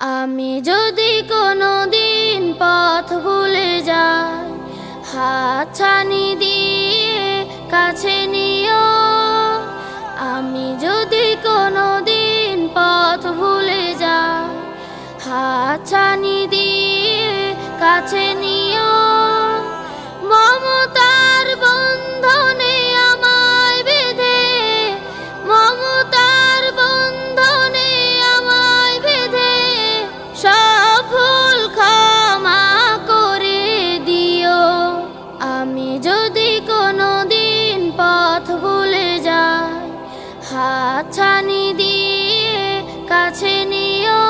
আমি যদি কোনো দিন পথ ভুলে যাই হাত ছানি দিয়ে কাছে ছানি দিয়ে কাছে নিও।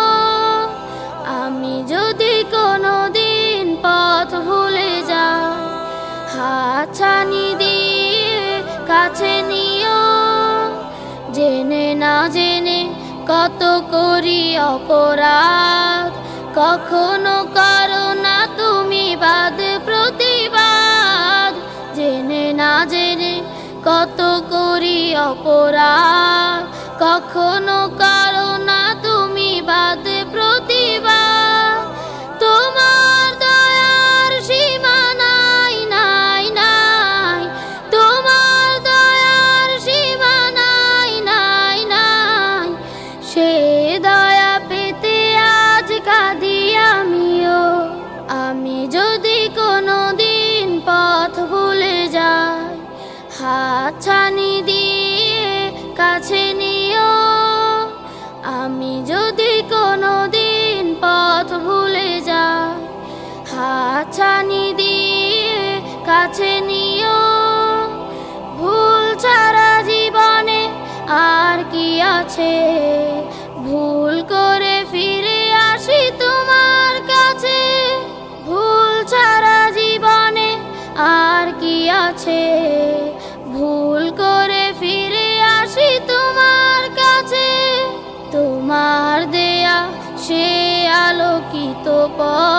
আমি যদি কোনো দিন পথ ভুলে যাই, হাত ছানি দিয়ে কাছে নিও। জেনে না জেনে কত করি অপরাধ, কখনো করো না তুমি বাদ প্রতিবাদ। জেনে না জেনে কত করি অপরাধ হাত ছানি দিয়ে কাছে নিও। আমি যদি কোনো দিন পথ ভুলে যাই হাত ছানি দিয়ে কাছে নিও। ভুল ছাড়া জীবনে আর কি আছে? ভুল করে আলোকিত পথ।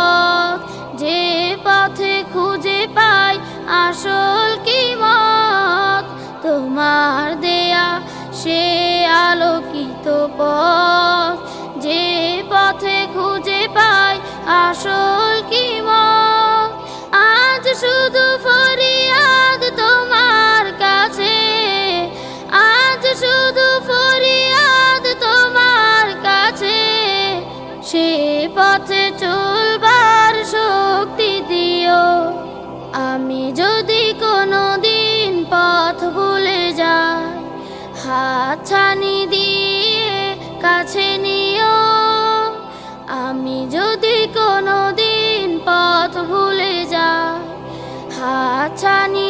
কাছে নিও। আমি যদি কোনো দিন পথ ভুলে যা হাত ছানি